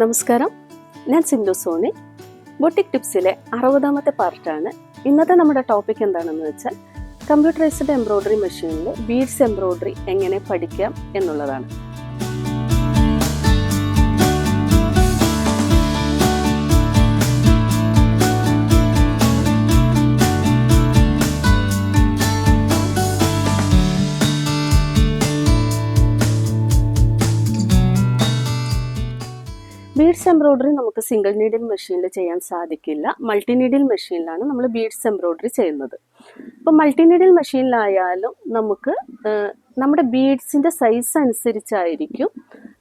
നമസ്കാരം. ഞാൻ Sindhu Sony. Boutique ടിപ്സിലെ അറുപതാമത്തെ പാർട്ടാണ്. ഇന്നത്തെ നമ്മുടെ ടോപ്പിക് എന്താണെന്ന് വെച്ചാൽ കമ്പ്യൂട്ടറൈസ്ഡ് എംബ്രോയ്ഡറി മെഷീനിൽ ബീഡ്സ് എംബ്രോയ്ഡറി എങ്ങനെ പഠിക്കാം എന്നുള്ളതാണ്. എംബ്രോയ്ഡറി നമുക്ക് സിംഗിൾ നീഡിൽ മെഷീനിൽ ചെയ്യാൻ സാധിക്കില്ല. മൾട്ടി നീഡിൽ മെഷീനിലാണ് നമ്മൾ ബീഡ്സ് എംബ്രോയ്ഡറി ചെയ്യുന്നത്. അപ്പോൾ മൾട്ടി നീഡിൽ മെഷീനിലായാലും നമുക്ക് നമ്മുടെ ബീഡ്സിന്റെ സൈസ് അനുസരിച്ചായിരിക്കും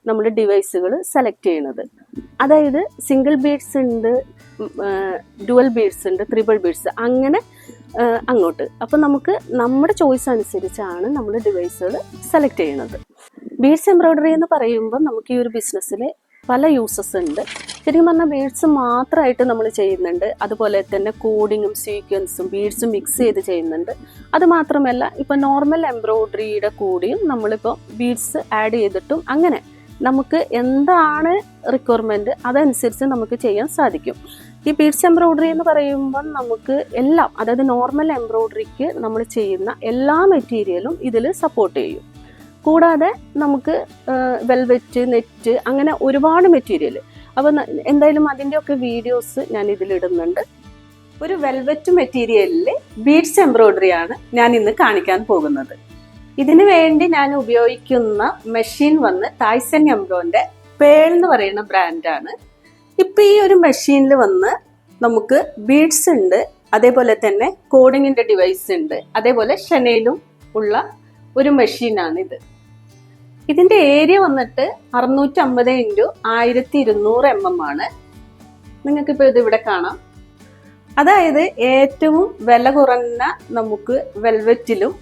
നമ്മൾ ഡിവൈസുകൾ സെലക്ട് ചെയ്യുന്നത്. അതായത് സിംഗിൾ ബീഡ്സ് ഉണ്ട് ഡുവൽ ബീഡ്സ് ഉണ്ട് ത്രിബിൾ ബീഡ്സ് അങ്ങനെ അങ്ങോട്ട്. അപ്പോൾ നമുക്ക് നമ്മുടെ ചോയ്സ് അനുസരിച്ചാണ് നമ്മൾ ഡിവൈസുകൾ സെലക്ട് ചെയ്യുന്നത്. ബീഡ്സ് എംബ്രോയ്ഡറി എന്ന് പറയുമ്പോൾ നമുക്ക് ഈ ഒരു ബിസിനസ്സിൽ പല യൂസസ് ഉണ്ട്. ശരിക്കും പറഞ്ഞാൽ ബീഡ്സ് മാത്രമായിട്ട് നമ്മൾ ചെയ്യുന്നുണ്ട്. അതുപോലെ തന്നെ കോഡിങ്ങും സീക്വൻസും ബീഡ്സും മിക്സ് ചെയ്ത് ചെയ്യുന്നുണ്ട്. അത് മാത്രമല്ല ഇപ്പോൾ നോർമൽ എംബ്രോയ്ഡറിയുടെ കൂടിയും നമ്മളിപ്പോൾ ബീഡ്സ് ആഡ് ചെയ്തിട്ടും അങ്ങനെ നമുക്ക് എന്താണ് റിക്വയർമെന്റ് അതനുസരിച്ച് നമുക്ക് ചെയ്യാൻ സാധിക്കും. ഈ ബീഡ്സ് എംബ്രോയ്ഡറി എന്ന് പറയുമ്പോൾ നമുക്ക് എല്ലാം അതായത് നോർമൽ എംബ്രോയ്ഡറിക്ക് നമ്മൾ ചെയ്യുന്ന എല്ലാ മെറ്റീരിയലും ഇതിൽ സപ്പോർട്ട് ചെയ്യും. കൂടാതെ നമുക്ക് വെൽവെറ്റ് നെറ്റ് അങ്ങനെ ഒരുപാട് മെറ്റീരിയൽ അപ്പോൾ എന്തായാലും അതിന്റെയൊക്കെ വീഡിയോസ് ഞാൻ ഇതിലിടുന്നുണ്ട് ഒരു വെൽവെറ്റ് മെറ്റീരിയലിൽ ബീഡ്സ് എംബ്രോയിഡറി ആണ് ഞാൻ ഇന്ന് കാണിക്കാൻ പോകുന്നത്. ഇതിനു വേണ്ടി ഞാൻ ഉപയോഗിക്കുന്ന മെഷീൻ വന്ന് തായ്സൻ എംബ്രോന്റെ പേൾ എന്ന് പറയുന്ന ബ്രാൻഡാണ് ഇപ്പം ഈ ഒരു മെഷീനിൽ വന്ന് നമുക്ക് ബീഡ്സ് ഉണ്ട് അതേപോലെ തന്നെ കോഡിങ്ങിന്റെ ഡിവൈസ് ഉണ്ട് അതേപോലെ ഷെനയിലും ഉള്ള ഒരു മെഷീനാണിത് ഇതിന്റെ ഏരിയ വന്നിട്ട് അറുന്നൂറ്റി അമ്പത് ഇന്റു ആയിരത്തി ഇരുന്നൂറ് എം എം ആണ്. നിങ്ങൾക്കിപ്പോൾ ഇത് ഇവിടെ കാണാം. അതായത് ഏറ്റവും വില കുറഞ്ഞ നമുക്ക് വെൽവെറ്റിലും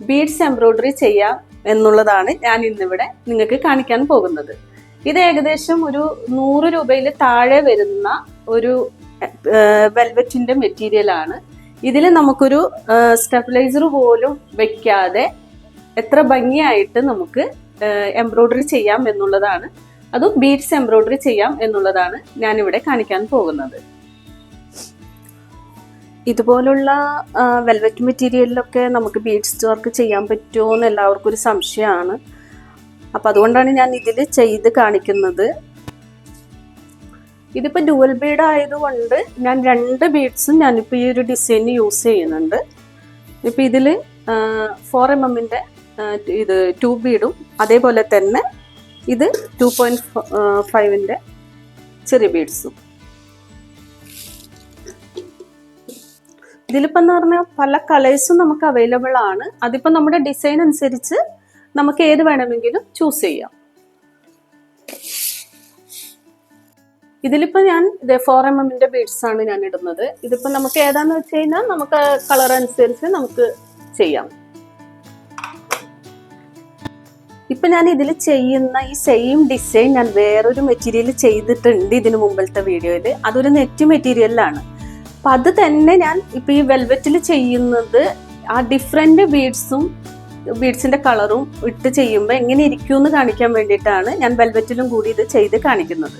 ബീഡ്സ് എംബ്രോയിഡറി ചെയ്യാം എന്നുള്ളതാണ് ഞാൻ ഇന്നിവിടെ നിങ്ങൾക്ക് കാണിക്കാൻ പോകുന്നത്. ഇത് ഏകദേശം ഒരു നൂറ് രൂപയിൽ താഴെ വരുന്ന ഒരു വെൽവെറ്റിന്റെ മെറ്റീരിയൽ ആണ്. ഇതിൽ നമുക്കൊരു സ്റ്റെബിലൈസർ പോലും വെക്കാതെ എത്ര ഭംഗിയായിട്ട് നമുക്ക് എംബ്രോയ്ഡറി ചെയ്യാം എന്നുള്ളതാണ്. അതും ബീഡ്സ് എംബ്രോയ്ഡറി ചെയ്യാം എന്നുള്ളതാണ് ഞാനിവിടെ കാണിക്കാൻ പോകുന്നത്. ഇതുപോലുള്ള വെൽവെറ്റ് മെറ്റീരിയലിലൊക്കെ നമുക്ക് ബീഡ്സ് വർക്ക് ചെയ്യാൻ പറ്റുമോ എന്ന് എല്ലാവർക്കും ഒരു സംശയമാണ്. അപ്പം അതുകൊണ്ടാണ് ഞാൻ ഇതിൽ ചെയ്ത് കാണിക്കുന്നത്. ഇതിപ്പോൾ ഡുവൽ ബീഡ് ആയതുകൊണ്ട് ഞാൻ രണ്ട് ബീഡ്സും ഞാനിപ്പോൾ ഈ ഒരു ഡിസൈൻ യൂസ് ചെയ്യുന്നുണ്ട്. ഇപ്പം ഇതിൽ ഫോർ എം എമ്മിന്റെ ഇത് ട്യൂബ് ബീഡും അതേപോലെ തന്നെ ഇത് ടു പോയിന്റ് ഫൈവിന്റെ ചെറിയ ബീഡ്സും ഇതിലിപ്പം എന്ന് പറഞ്ഞാൽ പല കളേഴ്സും നമുക്ക് അവൈലബിൾ ആണ്. അതിപ്പോൾ നമ്മുടെ ഡിസൈൻ അനുസരിച്ച് നമുക്ക് ഏത് വേണമെങ്കിലും ചൂസ് ചെയ്യാം. ഇതിലിപ്പോൾ ഞാൻ ഫോർ എം എമ്മിന്റെ ബീഡ്സ് ആണ് ഞാൻ ഇടുന്നത്. ഇതിപ്പോൾ നമുക്ക് ഏതാന്ന് വെച്ച് കഴിഞ്ഞാൽ നമുക്ക് കളർ അനുസരിച്ച് നമുക്ക് ചെയ്യാം. ഇപ്പൊ ഞാൻ ഇതിൽ ചെയ്യുന്ന ഈ സെയിം ഡിസൈൻ ഞാൻ വേറൊരു മെറ്റീരിയൽ ചെയ്തിട്ടുണ്ട് ഇതിനു മുമ്പത്തെ വീഡിയോയിൽ അതൊരു നെറ്റ് മെറ്റീരിയലാണ് അപ്പൊ അത് തന്നെ ഞാൻ ഇപ്പൊ ഈ വെൽവെറ്റിൽ ചെയ്യുന്നത് ആ ഡിഫറെന്റ് ബീഡ്സും ബീഡ്സിന്റെ കളറും ഇട്ട് ചെയ്യുമ്പോൾ എങ്ങനെ ഇരിക്കും എന്ന് കാണിക്കാൻ വേണ്ടിയിട്ടാണ് ഞാൻ വെൽവെറ്റിലും കൂടി ഇത് ചെയ്ത് കാണിക്കുന്നത്.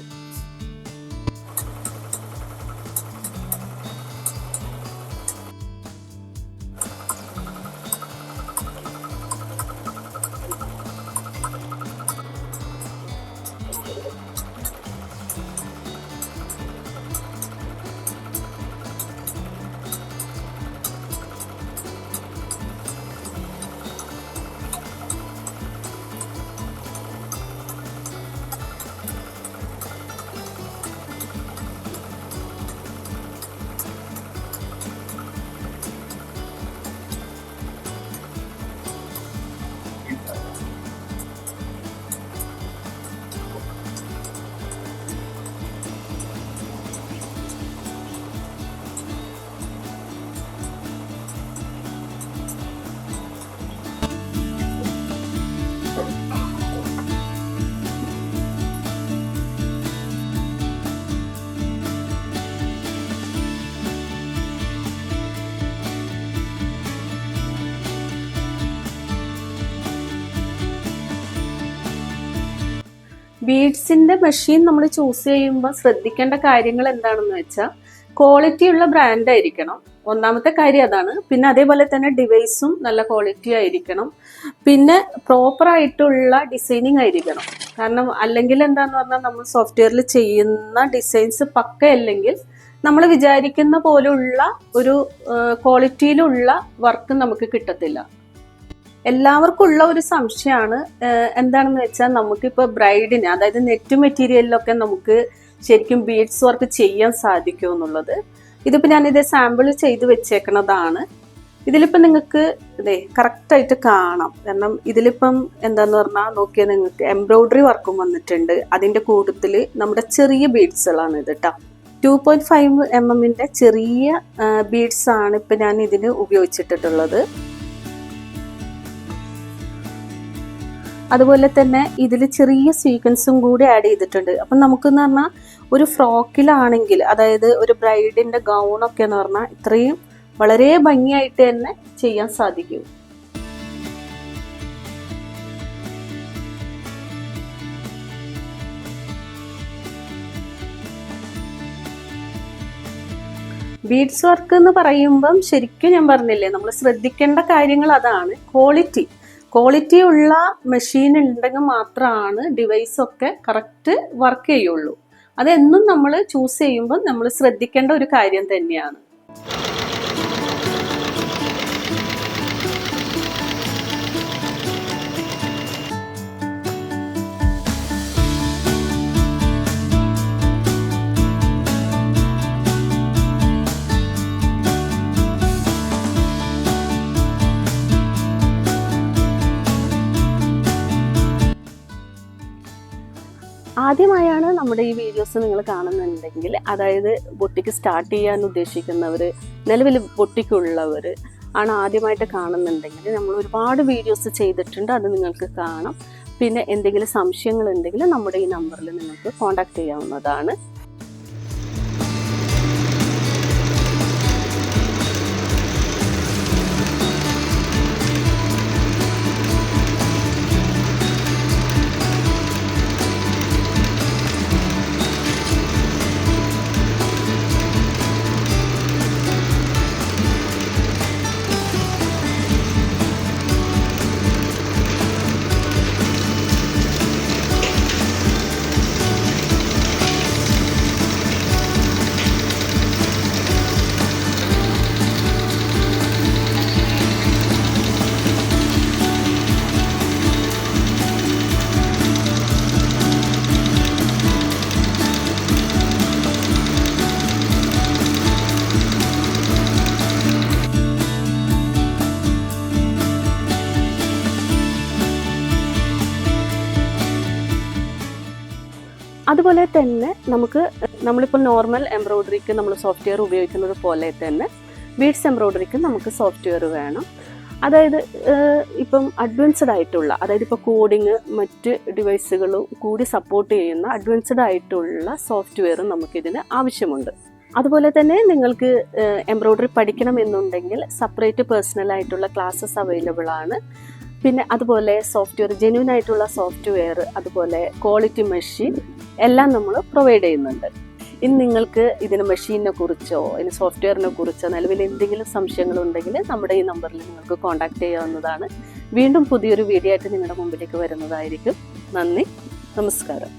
ബീഡ്സിന്റെ മെഷീൻ നമ്മൾ ചൂസ് ചെയ്യുമ്പോൾ ശ്രദ്ധിക്കേണ്ട കാര്യങ്ങൾ എന്താണെന്ന് വെച്ചാൽ ക്വാളിറ്റി ഉള്ള ബ്രാൻഡ് ആയിരിക്കണം. ഒന്നാമത്തെ കാര്യം അതാണ്. പിന്നെ അതേപോലെ തന്നെ ഡിവൈസും നല്ല ക്വാളിറ്റി ആയിരിക്കണം. പിന്നെ പ്രോപ്പർ ആയിട്ടുള്ള ഡിസൈനിങ് ആയിരിക്കണം. കാരണം അല്ലെങ്കിൽ എന്താന്ന് പറഞ്ഞാൽ നമ്മൾ സോഫ്റ്റ്വെയറിൽ ചെയ്യുന്ന ഡിസൈൻസ് പക്കയല്ലെങ്കിൽ നമ്മൾ വിചാരിക്കുന്ന പോലുള്ള ഒരു ക്വാളിറ്റിയിലുള്ള വർക്ക് നമുക്ക് കിട്ടത്തില്ല. എല്ലാവർക്കും ഉള്ള ഒരു സംശയമാണ് എന്താണെന്ന് വെച്ചാൽ നമുക്കിപ്പോൾ ബ്രൈഡിന് അതായത് നെറ്റ് മെറ്റീരിയലിലൊക്കെ നമുക്ക് ശരിക്കും ബീഡ്സ് വർക്ക് ചെയ്യാൻ സാധിക്കുമോ എന്നുള്ളത്. ഇതിപ്പോൾ ഞാനിത് സാമ്പിൾ ചെയ്ത് വെച്ചേക്കണതാണ്. ഇതിലിപ്പം നിങ്ങൾക്ക് ഇതേ കറക്റ്റായിട്ട് കാണാം. കാരണം ഇതിലിപ്പം എന്താന്ന് പറഞ്ഞാൽ നോക്കിയാൽ നിങ്ങൾക്ക് എംബ്രോയ്ഡറി വർക്കും വന്നിട്ടുണ്ട്. അതിന്റെ കൂട്ടത്തിൽ നമ്മുടെ ചെറിയ ബീഡ്സുകളാണ് ഇത് കേട്ടോ ടു പോയിന്റ് ഫൈവ് എം എമ്മിന്റെ ചെറിയ ബീഡ്സാണ് ഇപ്പം ഞാൻ ഇതിന് ഉപയോഗിച്ചിട്ടുള്ളത്. അതുപോലെ തന്നെ ഇതിൽ ചെറിയ സീക്വൻസും കൂടി ആഡ് ചെയ്തിട്ടുണ്ട്. അപ്പം നമുക്കെന്ന് പറഞ്ഞാൽ ഒരു ഫ്രോക്കിലാണെങ്കിൽ അതായത് ഒരു ബ്രൈഡിന്റെ ഗൗണൊക്കെ എന്ന് പറഞ്ഞാൽ ഇത്രയും വളരെ ഭംഗിയായിട്ട് തന്നെ ചെയ്യാൻ സാധിക്കും. ബീഡ്സ് വർക്ക് എന്ന് പറയുമ്പം ശരിക്കും ഞാൻ പറഞ്ഞില്ലേ നമ്മൾ ശ്രദ്ധിക്കേണ്ട കാര്യങ്ങൾ അതാണ് ക്വാളിറ്റി ക്വാളിറ്റി ഉള്ള മെഷീൻ ഉണ്ടെങ്കിൽ മാത്രമാണ് ഡിവൈസൊക്കെ കറക്റ്റ് വർക്ക് ചെയ്യുള്ളൂ. അതെന്നും നമ്മൾ ചൂസ് ചെയ്യുമ്പോൾ നമ്മൾ ശ്രദ്ധിക്കേണ്ട ഒരു കാര്യം തന്നെയാണ്. ആദ്യമായാണ് നമ്മുടെ ഈ വീഡിയോസ് നിങ്ങൾ കാണുന്നുണ്ടെങ്കിൽ അതായത് ബൊട്ടിക്ക് സ്റ്റാർട്ട് ചെയ്യാൻ ഉദ്ദേശിക്കുന്നവർ നിലവിൽ ബൊട്ടിക്കുള്ളവർ ആണ് ആദ്യമായിട്ട് കാണുന്നുണ്ടെങ്കിൽ നമ്മൾ ഒരുപാട് വീഡിയോസ് ചെയ്തിട്ടുണ്ട് അത് നിങ്ങൾക്ക് കാണാം. പിന്നെ എന്തെങ്കിലും സംശയങ്ങൾ ഉണ്ടെങ്കിൽ നമ്മുടെ ഈ നമ്പറിൽ നിങ്ങൾക്ക് കോൺടാക്ട് ചെയ്യാവുന്നതാണ്. അതുപോലെ തന്നെ നമുക്ക് നമ്മളിപ്പോൾ നോർമൽ എംബ്രോയ്ഡറിക്ക് നമ്മൾ സോഫ്റ്റ്വെയർ ഉപയോഗിക്കുന്നത് പോലെ തന്നെ ബീഡ്സ് എംബ്രോയ്ഡറിക്ക് നമുക്ക് സോഫ്റ്റ്വെയർ വേണം. അതായത് ഇപ്പം അഡ്വാൻസ്ഡ് ആയിട്ടുള്ള അതായത് ഇപ്പോൾ കോഡിങ് മറ്റ് ഡിവൈസുകളും കൂടി സപ്പോർട്ട് ചെയ്യുന്ന അഡ്വാൻസ്ഡ് ആയിട്ടുള്ള സോഫ്റ്റ്വെയർ നമുക്കിതിന് ആവശ്യമുണ്ട്. അതുപോലെ തന്നെ നിങ്ങൾക്ക് എംബ്രോയ്ഡറി പഠിക്കണമെന്നുണ്ടെങ്കിൽ സെപ്പറേറ്റ് പേഴ്സണൽ ആയിട്ടുള്ള ക്ലാസ്സസ് അവൈലബിൾ ആണ്. പിന്നെ അതുപോലെ സോഫ്റ്റ്വെയർ ജെന്യൂൻ ആയിട്ടുള്ള സോഫ്റ്റ്വെയർ അതുപോലെ ക്വാളിറ്റി മെഷീൻ എല്ലാം നമ്മൾ പ്രൊവൈഡ് ചെയ്യുന്നുണ്ട്. ഇനി നിങ്ങൾക്ക് ഇതിന് മെഷീനെ കുറിച്ചോ ഇതിന് സോഫ്റ്റ്വെയറിനെ കുറിച്ചോ നിലവിൽ എന്തെങ്കിലും സംശയങ്ങളുണ്ടെങ്കിൽ നമ്മുടെ ഈ നമ്പറിൽ നിങ്ങൾക്ക് കോൺടാക്ട് ചെയ്യാവുന്നതാണ്. വീണ്ടും പുതിയൊരു വീഡിയോ ആയിട്ട് നിങ്ങളുടെ മുമ്പിലേക്ക് വരുന്നതായിരിക്കും. നന്ദി നമസ്കാരം.